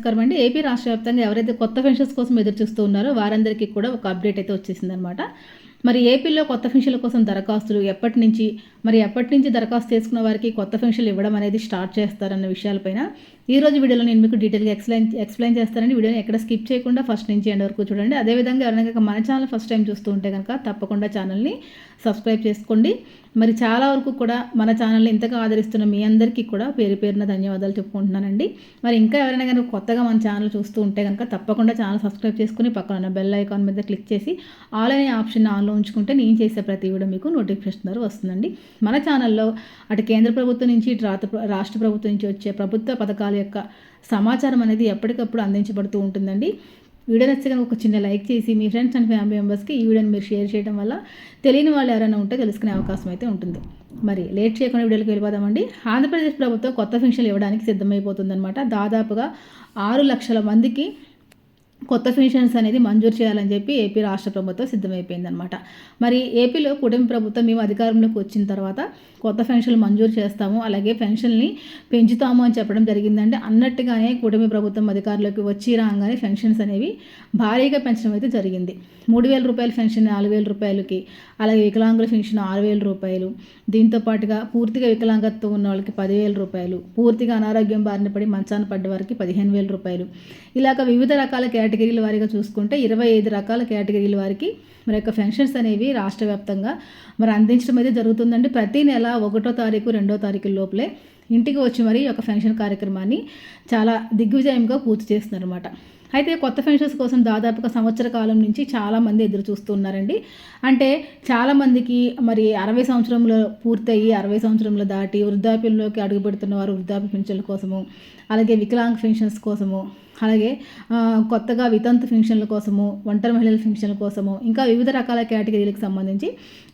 నమస్కారం అండి. ఏపీ రాష్ట్ర వ్యాప్తంగా ఎవరైతే కొత్త పెన్షన్స్ కోసం ఎదురు చూస్తూ ఉన్నారో వారందరికీ కూడా ఒక అప్డేట్ అయితే వచ్చేసింది అనమాట మరి ఏపీలో కొత్త పెన్షన్ల కోసం దరఖాస్తులు ఎప్పటి నుంచి మరి ఎప్పటి నుంచి దరఖాస్తు చేసుకున్న వారికి కొత్త పెన్షన్లు ఇవ్వడం అనేది స్టార్ట్ చేస్తారన్న విషయాలపైన ఈ రోజు వీడియోలో నేను మీకు డీటెయిల్గా ఎక్స్ప్లెయిన్ ఎక్స్ప్లెయిన్ చేస్తానండి. వీడియోని ఎక్కడ స్కిప్ చేయకుండా ఫస్ట్ నుంచి ఎండ్ వరకు చూడండి. అదేవిధంగా ఎవరైనా మన ఛానల్ ఫస్ట్ టైం చూస్తూ ఉంటే కనుక తప్పకుండా ఛానల్ని సబ్స్క్రైబ్ చేసుకోండి. మరి చాలా వరకు కూడా మన ఛానల్ని ఇంతగా ఆదరిస్తున్న మీ అందరికీ కూడా పేరు పేరున ధన్యవాదాలు చెప్పుకుంటున్నానండి. మరి ఇంకా ఎవరైనా కనుక కొత్తగా మన ఛానల్ చూస్తూ ఉంటే కనుక తప్పకుండా ఛానల్ సబ్స్క్రైబ్ చేసుకుని పక్కన ఉన్న బెల్ ఐకాన్ మీద క్లిక్ చేసి ఆల్ అనే ఆప్షన్ ఆన్లో ఉంచుకుంటే నేను చేసే ప్రతి వీడియో మీకు నోటిఫికేషన్ ద్వారా వస్తుందండి. మన ఛానల్లో అటు కేంద్ర ప్రభుత్వం నుంచి ఇటు రాష్ట్ర ప్రభుత్వం నుంచి వచ్చే ప్రభుత్వ పథకాల యొక్క సమాచారం అనేది ఎప్పటికప్పుడు అందించబడుతూ ఉంటుందండి. వీడియో నచ్చితే ఒక చిన్న లైక్ చేసి మీ ఫ్రెండ్స్ అండ్ ఫ్యామిలీ మెంబర్స్కి ఈ వీడియోని మీరు షేర్ చేయడం వల్ల తెలియని వాళ్ళు ఎవరైనా ఉంటే తెలుసుకునే అవకాశం అయితే ఉంటుంది. మరి లేట్ చేయకుండా వీడియోకి వెళ్ళిపోదామండి. ఆంధ్రప్రదేశ్ ప్రభుత్వం కొత్త పెన్షన్లు ఇవ్వడానికి సిద్ధమైపోతుందన్నమాట. దాదాపుగా ఆరు లక్షల మందికి కొత్త పెన్షన్స్ అనేది మంజూరు చేయాలని చెప్పి ఏపీ రాష్ట్ర ప్రభుత్వం సిద్ధమైపోయిందనమాట మరి ఏపీలో కుటుంబ ప్రభుత్వం మేము అధికారంలోకి వచ్చిన తర్వాత కొత్త పెన్షన్లు మంజూరు చేస్తాము అలాగే పెన్షన్ని పెంచుతాము అని చెప్పడం జరిగిందంటే అన్నట్టుగానే కుటుంబ ప్రభుత్వం అధికారంలోకి వచ్చి రాగానే పెన్షన్స్ అనేవి భారీగా పెంచడం అయితే జరిగింది. మూడు వేల రూపాయల పెన్షన్ నాలుగు వేల రూపాయలకి అలాగే వికలాంగుల పెన్షన్ ఆరు వేల రూపాయలు దీంతో పాటుగా పూర్తిగా వికలాంగత్వం ఉన్న వాళ్ళకి పదివేల రూపాయలు పూర్తిగా అనారోగ్యం బారిన పడి మంచాన పడ్డ వారికి పదిహేను వేల రూపాయలు. ఇలాగ వివిధ రకాల కేటగిరీల వారిగా చూసుకుంటే ఇరవై ఐదు రకాల కేటగిరీల వారికి మరి యొక్క పెన్షన్స్ అనేవి రాష్ట్ర వ్యాప్తంగా మరి అందించడం అయితే జరుగుతుందండి. ప్రతి నెల ఒకటో తారీఖు రెండో తారీఖు లోపలే ఇంటికి వచ్చి మరి ఈ యొక్క ఫంక్షన్ కార్యక్రమాన్ని చాలా దిగ్విజయంగా పూర్తి చేస్తున్నారన్నమాట. అయితే కొత్త పెన్షన్స్ కోసం దాదాపుగా సంవత్సర కాలం నుంచి చాలామంది ఎదురు చూస్తున్నారండి. అంటే చాలామందికి మరి అరవై సంవత్సరంలో పూర్తయ్యి అరవై సంవత్సరంలో దాటి వృద్ధాప్యంలోకి అడుగుపెడుతున్న వారు వృద్ధాప్య పెన్షన్ల కోసము అలాగే వికలాంగ్ పెన్షన్స్ కోసము అలాగే కొత్తగా వితంతు పెన్షన్ల కోసము ఒంటరి మహిళల పెన్షన్ల కోసము ఇంకా వివిధ రకాల కేటగిరీలకు సంబంధించి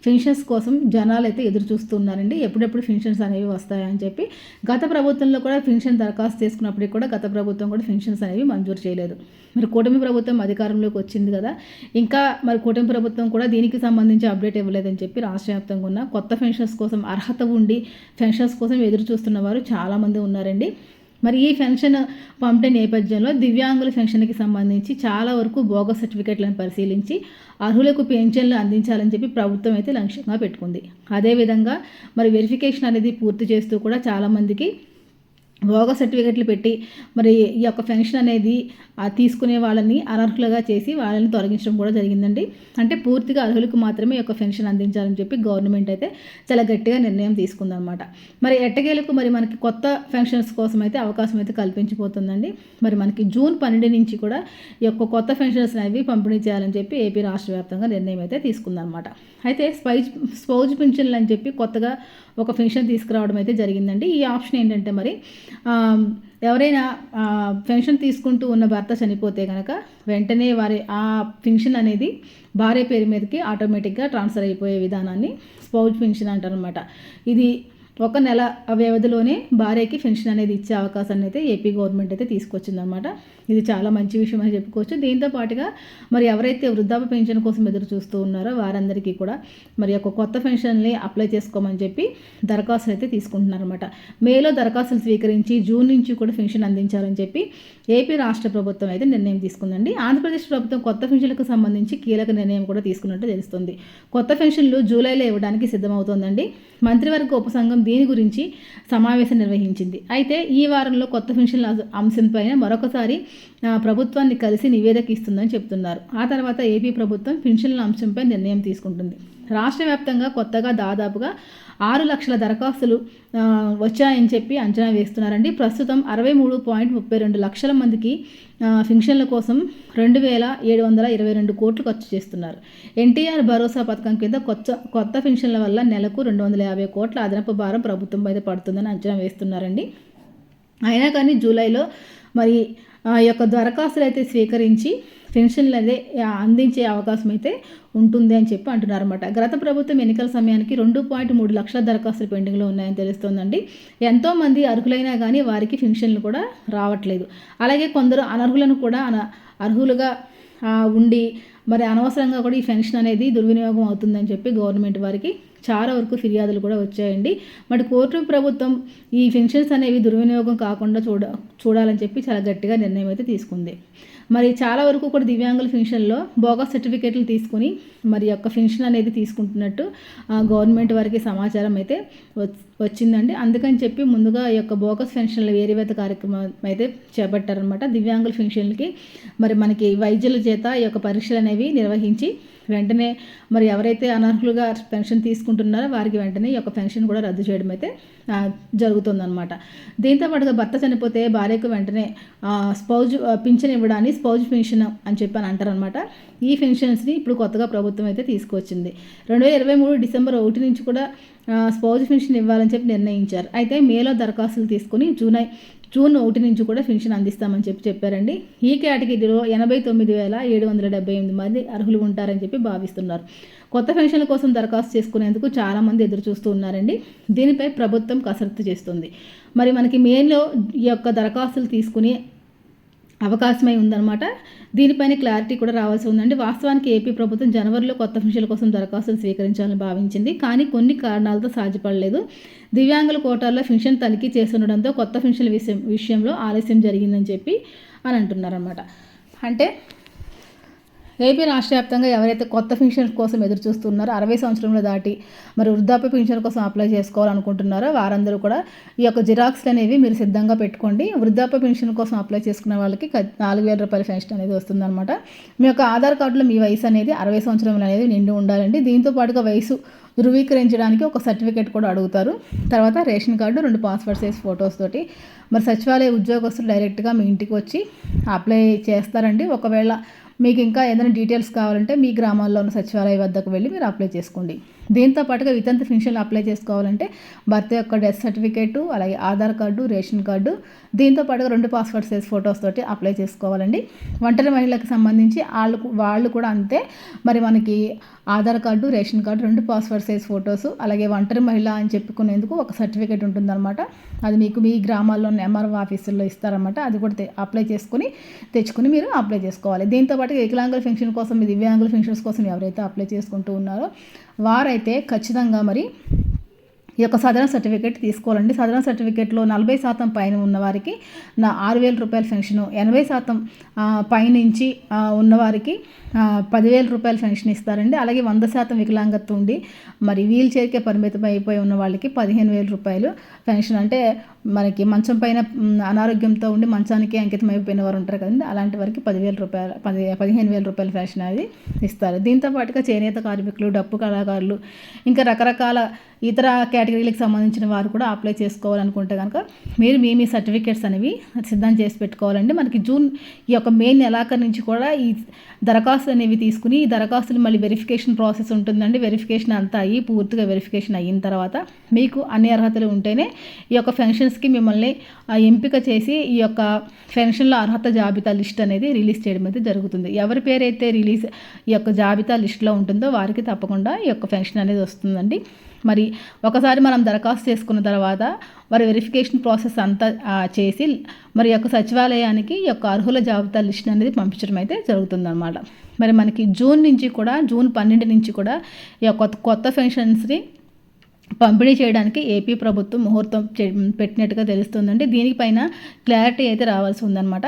పెన్షన్స్ కోసం జనాలు అయితే ఎదురు చూస్తున్నారండి. ఎప్పుడెప్పుడు పెన్షన్స్ అనేవి వస్తాయని చెప్పి గత ప్రభుత్వంలో కూడా పెన్షన్ దరఖాస్తు చేసుకున్నప్పటికీ కూడా గత ప్రభుత్వం కూడా పెన్షన్స్ అనేవి మంజూరు చేయలేదు. మరి కూటమి ప్రభుత్వం అధికారంలోకి వచ్చింది కదా. ఇంకా మరి కూటమి ప్రభుత్వం కూడా దీనికి సంబంధించి అప్డేట్ ఇవ్వలేదని చెప్పి రాష్ట్ర వ్యాప్తంగా ఉన్న కొత్త పెన్షన్స్ కోసం అర్హత ఉండి పెన్షన్స్ కోసం ఎదురు చూస్తున్న వారు చాలామంది ఉన్నారండి. మరి ఈ పెన్షన్ పంపిణీ నేపథ్యంలో దివ్యాంగుల పెన్షన్కి సంబంధించి చాలా వరకు బోగస్ సర్టిఫికెట్లను పరిశీలించి అర్హులకు పెన్షన్లు అందించాలని చెప్పి ప్రభుత్వం అయితే లక్ష్యంగా పెట్టుకుంది. అదేవిధంగా మరి వెరిఫికేషన్ అనేది పూర్తి చేస్తూ కూడా చాలామందికి భోగ సర్టిఫికెట్లు పెట్టి మరి ఈ యొక్క పెన్షన్ అనేది తీసుకునే వాళ్ళని అనర్హులుగా చేసి వాళ్ళని తొలగించడం కూడా జరిగిందండి. అంటే పూర్తిగా అర్హులకు మాత్రమే ఈ యొక్క పెన్షన్ అందించాలని చెప్పి గవర్నమెంట్ అయితే చాలా గట్టిగా నిర్ణయం తీసుకుందనమాట మరి ఎట్టకేలకు మరి మనకి కొత్త పెన్షన్స్ కోసం అయితే అవకాశం అయితే కల్పించిపోతుందండి. మరి మనకి జూన్ పన్నెండు నుంచి కూడా ఈ యొక్క కొత్త పెన్షన్స్ అనేవి పంపిణీ చేయాలని చెప్పి ఏపీ రాష్ట్ర వ్యాప్తంగా నిర్ణయం అయితే తీసుకుందనమాట అయితే స్పైజ్ స్పౌజ్ పెన్షన్లు అని చెప్పి కొత్తగా ఒక పెన్షన్ తీసుకురావడం అయితే జరిగిందండి. ఈ ఆప్షన్ ఏంటంటే మరి ఎవరైనా పెన్షన్ తీసుకుంటూ ఉన్న భర్త చనిపోతే కనుక వెంటనే వారి ఆ పెన్షన్ అనేది భార్య పేరు మీదకి ఆటోమేటిక్గా ట్రాన్స్ఫర్ అయిపోయే విధానాన్ని స్పౌజ్ పెన్షన్ అంటారనమాట ఇది ఒక నెల వ్యవధిలోనే భార్యకి పెన్షన్ అనేది ఇచ్చే అవకాశాన్ని అయితే ఏపీ గవర్నమెంట్ అయితే తీసుకొచ్చిందనమాట ఇది చాలా మంచి విషయం అని చెప్పుకోవచ్చు. దీంతో పాటుగా మరి ఎవరైతే వృద్ధాప్య పెన్షన్ కోసం ఎదురు చూస్తూ ఉన్నారో వారందరికీ కూడా మరి ఒక కొత్త పెన్షన్ని అప్లై చేసుకోమని చెప్పి దరఖాస్తులు అయితే తీసుకుంటున్నారనమాట మేలో దరఖాస్తులు స్వీకరించి జూన్ నుంచి కూడా పెన్షన్ అందించాలని చెప్పి ఏపీ రాష్ట్ర ప్రభుత్వం అయితే నిర్ణయం తీసుకుందండి. ఆంధ్రప్రదేశ్ ప్రభుత్వం కొత్త పెన్షన్లకు సంబంధించి కీలక నిర్ణయం కూడా తీసుకున్నట్టు తెలుస్తుంది. కొత్త పెన్షన్లు జూలైలో ఇవ్వడానికి సిద్ధమవుతోందండి. మంత్రివర్గ ఉపసంఘం దీని గురించి సమావేశం నిర్వహించింది. అయితే ఈ వారంలో కొత్త పెన్షన్ల అంశంపైన మరొకసారి ప్రభుత్వాన్ని కలిసి నివేదిక ఇస్తుందని చెప్తున్నారు ఆ తర్వాత ఏపీ ప్రభుత్వం పెన్షన్ల అంశంపై నిర్ణయం తీసుకుంటుంది. రాష్ట్ర వ్యాప్తంగా కొత్తగా దాదాపుగా ఆరు లక్షల దరఖాస్తులు వచ్చాయని చెప్పి అంచనా వేస్తున్నారండి. ప్రస్తుతం అరవై మూడు పాయింట్ ముప్పై రెండు లక్షల మందికి ఫింక్షన్ల కోసం రెండు వేల ఏడు వందల ఇరవై రెండు కోట్లు ఖర్చు చేస్తున్నారు. ఎన్టీఆర్ భరోసా పథకం కింద కొత్త కొత్త ఫింక్షన్ల వల్ల నెలకు రెండు వందల యాభై కోట్ల అదనపు భారం ప్రభుత్వం అయితే పడుతుందని అంచనా వేస్తున్నారండి. అయినా కానీ జూలైలో మరి ఆ యొక్క దరఖాస్తులు అయితే స్వీకరించి పెన్షన్లు అదే అందించే అవకాశం అయితే ఉంటుంది అని చెప్పి అంటున్నారు అనమాట గత ప్రభుత్వం ఎన్నికల సమయానికి రెండు పాయింట్ మూడు లక్షల దరఖాస్తులు పెండింగ్లో ఉన్నాయని తెలుస్తోందండి. ఎంతోమంది అర్హులైనా కానీ వారికి పెన్షన్లు కూడా రావట్లేదు. అలాగే కొందరు అనర్హులను కూడా అన అర్హులుగా ఉండి మరి అనవసరంగా కూడా ఈ పెన్షన్ అనేది దుర్వినియోగం అవుతుందని చెప్పి గవర్నమెంట్ వారికి చాలా వరకు ఫిర్యాదులు కూడా వచ్చాయండి. మరి కోర్టు ప్రభుత్వం ఈ పెన్షన్స్ అనేవి దుర్వినియోగం కాకుండా చూడ చూడాలని చెప్పి చాలా గట్టిగా నిర్ణయం అయితే తీసుకుంది. మరి చాలా వరకు కూడా దివ్యాంగుల పెన్షన్లో బోగస్ సర్టిఫికేట్లు తీసుకుని మరి యొక్క పెన్షన్ అనేది తీసుకుంటున్నట్టు గవర్నమెంట్ వారికి సమాచారం అయితే వచ్చిందండి. అందుకని చెప్పి ముందుగా ఈ యొక్క బోగస్ పెన్షన్ల వేరువేత కార్యక్రమం అయితే చేపట్టారనమాట దివ్యాంగుల పెన్షన్లకి మరి మనకి వైద్యుల చేత ఈ యొక్క పరీక్షలు అనేవి నిర్వహించి వెంటనే మరి ఎవరైతే అనర్హులుగా పెన్షన్ తీసుకుంటున్నారో వారికి వెంటనే ఈ యొక్క పెన్షన్ కూడా రద్దు చేయడం అయితే జరుగుతుందన్నమాట. దీంతో పాటుగా భర్త చనిపోతే భార్యకు వెంటనే స్పౌజ్ పింఛన్ ఇవ్వడాన్ని స్పౌజ్ పెన్షన్ అని చెప్పి అని అంటారనమాట ఈ పెన్షన్స్ని ఇప్పుడు కొత్తగా ప్రభుత్వం అయితే తీసుకొచ్చింది రెండు వేల ఇరవై మూడు డిసెంబర్ ఒకటి నుంచి కూడా స్పౌజ్ పెన్షన్ ఇవ్వాలని చెప్పి నిర్ణయించారు. అయితే మేలో దరఖాస్తులు తీసుకుని జూలై జూన్ ఒకటి నుంచి కూడా పెన్షన్ అందిస్తామని చెప్పి చెప్పారండి. ఈ కేటగిరీలో ఎనభై తొమ్మిది వేల ఏడు వందల డెబ్బై ఎనిమిది మంది అర్హులు ఉంటారని చెప్పి భావిస్తున్నారు. కొత్త పెన్షన్ల కోసం దరఖాస్తు చేసుకునేందుకు చాలామంది ఎదురు చూస్తూ ఉన్నారండి. దీనిపై ప్రభుత్వం కసరత్తు చేస్తుంది. మరి మనకి మేలో ఈ యొక్క దరఖాస్తులు తీసుకుని అవకాశమై ఉందన్నమాట. దీనిపైన క్లారిటీ కూడా రావాల్సి ఉందండి. వాస్తవానికి ఏపీ ప్రభుత్వం జనవరిలో కొత్త పెన్షన్ల కోసం దరఖాస్తులు స్వీకరించాలని భావించింది. కానీ కొన్ని కారణాలతో సాధ్యపడలేదు. దివ్యాంగుల కోటాల్లో పెన్షన్ తనిఖీ చేస్తుండడంతో కొత్త పెన్షన్ల విషయం విషయంలో ఆలస్యం జరిగిందని చెప్పి అని అంటున్నారన్నమాట. అంటే ఏపీ రాష్ట్ర వ్యాప్తంగా ఎవరైతే కొత్త పెన్షన్ కోసం ఎదురు చూస్తున్నారో అరవై సంవత్సరంలో దాటి మరి వృద్ధాప్య పెన్షన్ కోసం అప్లై చేసుకోవాలనుకుంటున్నారో వారందరూ కూడా ఈ యొక్క జిరాక్స్లు అనేవి మీరు సిద్ధంగా పెట్టుకోండి. వృద్ధాప్య పెన్షన్ కోసం అప్లై చేసుకున్న వాళ్ళకి నాలుగు వేల రూపాయల పెన్షన్ అనేది వస్తుందన్నమాట. మీ యొక్క ఆధార్ కార్డులో మీ వయసు అనేది అరవై సంవత్సరంలో అనేది నిండి ఉండాలండి. దీంతో పాటుగా వయసు ధృవీకరించడానికి ఒక సర్టిఫికేట్ కూడా అడుగుతారు. తర్వాత రేషన్ కార్డు రెండు పాస్పోర్ట్ సైజ్ ఫొటోస్ తోటి. మరి సచివాలయ ఉద్యోగస్తులు డైరెక్ట్గా మీ ఇంటికి వచ్చి అప్లై చేస్తారండి. ఒకవేళ మీకు ఇంకా ఏదైనా డీటెయిల్స్ కావాలంటే మీ గ్రామాల్లో ఉన్న సచివాలయ వద్దకు వెళ్ళి మీరు అప్లై చేసుకోండి. దీంతో పాటుగా వితంత పెన్షన్లు అప్లై చేసుకోవాలంటే భర్త యొక్క డెత్ సర్టిఫికేటు అలాగే ఆధార్ కార్డు రేషన్ కార్డు దీంతో పాటుగా రెండు పాస్పోర్ట్ సైజ్ ఫొటోస్ తోటి అప్లై చేసుకోవాలండి. ఒంటరి మహిళలకు సంబంధించి వాళ్ళు వాళ్ళు కూడా అంతే. మరి మనకి ఆధార్ కార్డు రేషన్ కార్డు రెండు పాస్పోర్ట్ సైజ్ ఫొటోస్ అలాగే ఒంటరి మహిళ అని చెప్పుకునేందుకు ఒక సర్టిఫికేట్ ఉంటుందన్నమాట. అది మీకు మీ గ్రామాల్లో ఎంఆర్ఓ ఆఫీసుల్లో ఇస్తారన్నమాట. అది కూడా అప్లై చేసుకుని తెచ్చుకుని మీరు అప్లై చేసుకోవాలి. దీంతో పాటు వికలాంగుల పెన్షన్ కోసం దివ్యాంగుల పెన్షన్స్ కోసం ఎవరైతే అప్లై చేసుకుంటూ ఉన్నారో వారైతే ఖచ్చితంగా మరి ఈ యొక్క సదరన్ సర్టిఫికేట్ తీసుకోవాలండి. సదరణ సర్టిఫికేట్లో నలభై శాతం పైన ఉన్నవారికి నా ఆరు వేల రూపాయల పెన్షను ఎనభై శాతం పైనుంచి ఉన్నవారికి పదివేల రూపాయల పెన్షన్ ఇస్తారండి. అలాగే వంద శాతం వికలాంగత్వం ఉండి మరి వీల్ చైర్కే పరిమితం అయిపోయి ఉన్న వాళ్ళకి పదిహేను వేల రూపాయలు పెన్షన్ అంటే మనకి మంచం పైన అనారోగ్యంతో ఉండి మంచానికి అంకితం అయిపోయిన వారు ఉంటారు కదండి. అలాంటి వారికి పదివేల రూపాయల పది పదిహేను వేల రూపాయల పెన్షన్ అది ఇస్తారు. దీంతో పాటుగా చేనేత కార్మికులు డప్పు కళాకారులు ఇంకా రకరకాల ఇతర కేటగిరీలకు సంబంధించిన వారు కూడా అప్లై చేసుకోవాలనుకుంటే కనుక మీరు మీ మీ సర్టిఫికేట్స్ అనేవి సిద్ధం చేసి పెట్టుకోవాలండి. మనకి జూన్ ఈ యొక్క మే నెలాఖరు నుంచి కూడా ఈ దరఖాస్తులు అనేవి తీసుకుని ఈ దరఖాస్తులు మళ్ళీ వెరిఫికేషన్ ప్రాసెస్ ఉంటుందండి. వెరిఫికేషన్ అంతా అయ్యి పూర్తిగా వెరిఫికేషన్ అయిన తర్వాత మీకు అన్ని అర్హతలు ఉంటేనే ఈ యొక్క ఫెన్షన్స్కి మిమ్మల్ని ఎంపిక చేసి ఈ యొక్క ఫెన్షన్లో అర్హత జాబితా లిస్ట్ అనేది రిలీజ్ చేయడం అయితే జరుగుతుంది. ఎవరి పేరైతే రిలీజ్ ఈ యొక్క జాబితా లిస్ట్లో ఉంటుందో వారికి తప్పకుండా ఈ యొక్క ఫెన్షన్ అనేది వస్తుందండి. మరి ఒకసారి మనం దరఖాస్తు చేసుకున్న తర్వాత వారి వెరిఫికేషన్ ప్రాసెస్ అంతా చేసి మరి యొక్క సచివాలయానికి యొక్క అర్హుల జాబితా లిస్ట్ అనేది పంపించడం అయితే జరుగుతుందన్నమాట. మరి మనకి జూన్ నుంచి కూడా జూన్ పన్నెండు నుంచి కూడా ఈ యొక్క కొత్త పెన్షన్స్ని పంపిణీ చేయడానికి ఏపీ ప్రభుత్వం ముహూర్తం పెట్టినట్టుగా తెలుస్తుందండి. దీనిపైన క్లారిటీ అయితే రావాల్సి ఉందన్నమాట.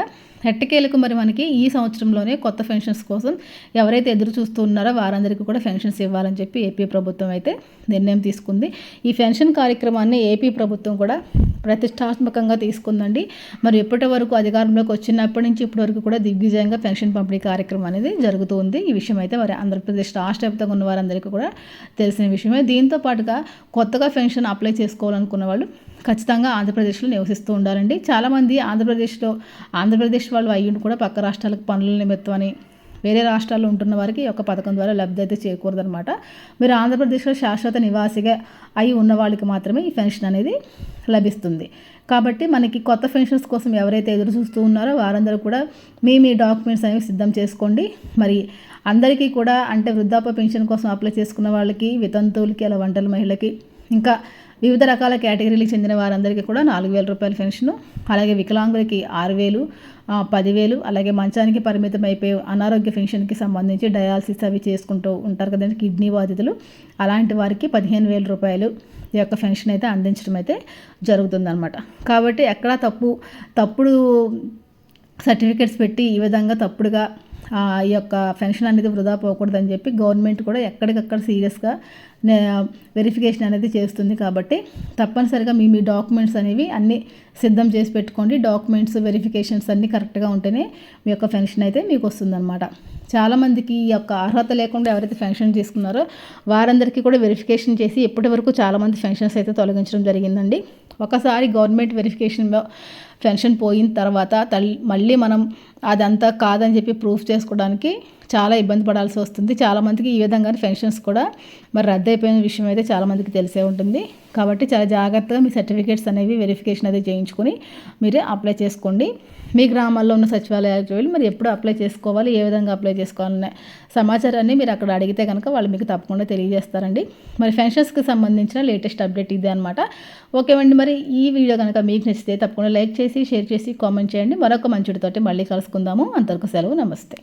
ఎట్టకేలకు మరి మనకి ఈ సంవత్సరంలోనే కొత్త పెన్షన్స్ కోసం ఎవరైతే ఎదురు చూస్తూ ఉన్నారో వారందరికీ కూడా పెన్షన్స్ ఇవ్వాలని చెప్పి ఏపీ ప్రభుత్వం అయితే నిర్ణయం తీసుకుంది. ఈ పెన్షన్ కార్యక్రమాన్ని ఏపీ ప్రభుత్వం కూడా ప్రతిష్టాత్మకంగా తీసుకుందండి. మరి ఎప్పటి వరకు అధికారంలోకి వచ్చినప్పటి నుంచి ఇప్పటి వరకు కూడా దిగ్విజయంగా పెన్షన్ పంపిణీ కార్యక్రమం అనేది జరుగుతూ ఉంది. ఈ విషయం అయితే మరి ఆంధ్రప్రదేశ్ రాష్ట్ర వ్యాప్తంగా ఉన్న వారందరికీ కూడా తెలిసిన విషయమే. దీంతో పాటుగా కొత్తగా పెన్షన్ అప్లై చేసుకోవాలనుకున్న వాళ్ళు ఖచ్చితంగా ఆంధ్రప్రదేశ్లో నివసిస్తూ ఉండాలండి. చాలామంది ఆంధ్రప్రదేశ్లో ఆంధ్రప్రదేశ్ వాళ్ళు అయ్యుండి కూడా పక్క రాష్ట్రాలకు పనుల నిమిత్తం అని వేరే రాష్ట్రాల్లో ఉంటున్న వారికి ఒక పథకం ద్వారా లబ్ధి అయితే చేకూరదనమాట మీరు ఆంధ్రప్రదేశ్లో శాశ్వత నివాసిగా అయి ఉన్న వాళ్ళకి మాత్రమే ఈ పెన్షన్ అనేది లభిస్తుంది. కాబట్టి మనకి కొత్త పెన్షన్స్ కోసం ఎవరైతే ఎదురు చూస్తూ ఉన్నారో వారందరూ కూడా మీ మీ డాక్యుమెంట్స్ అనేవి సిద్ధం చేసుకోండి. మరి అందరికీ కూడా అంటే వృద్ధాప్య పెన్షన్ కోసం అప్లై చేసుకున్న వాళ్ళకి వితంతువులకి అలా వంటల మహిళకి ఇంకా వివిధ రకాల కేటగిరీలకు చెందిన వారందరికీ కూడా నాలుగు వేల రూపాయల పెన్షను అలాగే వికలాంగులకి ఆరు వేలు పదివేలు అలాగే మంచానికి పరిమితం అయిపోయి అనారోగ్య పెన్షన్కి సంబంధించి డయాలసిస్ అవి చేసుకుంటూ ఉంటారు కదండి కిడ్నీ బాధితులు. అలాంటి వారికి పదిహేను వేల రూపాయలు ఈ యొక్క పెన్షన్ అయితే అందించడం అయితే జరుగుతుందన్నమాట. కాబట్టి ఎక్కడా తప్పు తప్పుడు సర్టిఫికెట్స్ పెట్టి ఈ విధంగా తప్పుడుగా ఈ యొక్క పెన్షన్ అనేది వృధా పోకూడదని చెప్పి గవర్నమెంట్ కూడా ఎక్కడికక్కడ సీరియస్గా వెరిఫికేషన్ అనేది చేస్తుంది కాబట్టి తప్పనిసరిగా మీ మీ డాక్యుమెంట్స్ అనేవి అన్నీ సిద్ధం చేసి పెట్టుకోండి. డాక్యుమెంట్స్ వెరిఫికేషన్స్ అన్నీ కరెక్ట్గా ఉంటేనే మీ యొక్క పెన్షన్ అయితే మీకు వస్తుందన్నమాట. చాలామందికి ఈ యొక్క అర్హత లేకుండా ఎవరైతే పెన్షన్ తీసుకున్నారో వారందరికీ కూడా వెరిఫికేషన్ చేసి ఇప్పటి వరకు చాలామంది పెన్షన్స్ అయితే తొలగించడం జరిగిందండి. ఒకసారి గవర్నమెంట్ వెరిఫికేషన్ పెన్షన్ పోయిన తర్వాత తల్ మళ్ళీ మనం అదంతా కాదని చెప్పి ప్రూఫ్ చేసుకోవడానికి చాలా ఇబ్బంది పడాల్సి వస్తుంది. చాలామందికి ఈ విధంగానే పెన్షన్స్ కూడా మరి రద్దు అయిపోయిన విషయం అయితే చాలామందికి తెలిసే ఉంటుంది. కాబట్టి చాలా జాగ్రత్తగా మీ సర్టిఫికేట్స్ అనేవి వెరిఫికేషన్ అది చేయించుకొని మీరు అప్లై చేసుకోండి. మీ గ్రామాల్లో ఉన్న సచివాలయాలకు వెళ్ళి మరి ఎప్పుడు అప్లై చేసుకోవాలి ఏ విధంగా అప్లై చేసుకోవాలనే సమాచారాన్ని మీరు అక్కడ అడిగితే కనుక వాళ్ళు మీకు తప్పకుండా తెలియజేస్తారండి. మరి పెన్షన్స్కి సంబంధించిన లేటెస్ట్ అప్డేట్ ఇదే అనమాట ఓకే అండి మరి ఈ వీడియో కనుక మీకు నచ్చితే తప్పకుండా లైక్ చేసి షేర్ చేసి కామెంట్ చేయండి. మరొక మంచుడితోటి మళ్ళీ కలుసుకుందాము. అంతవరకు సెలవు నమస్తే.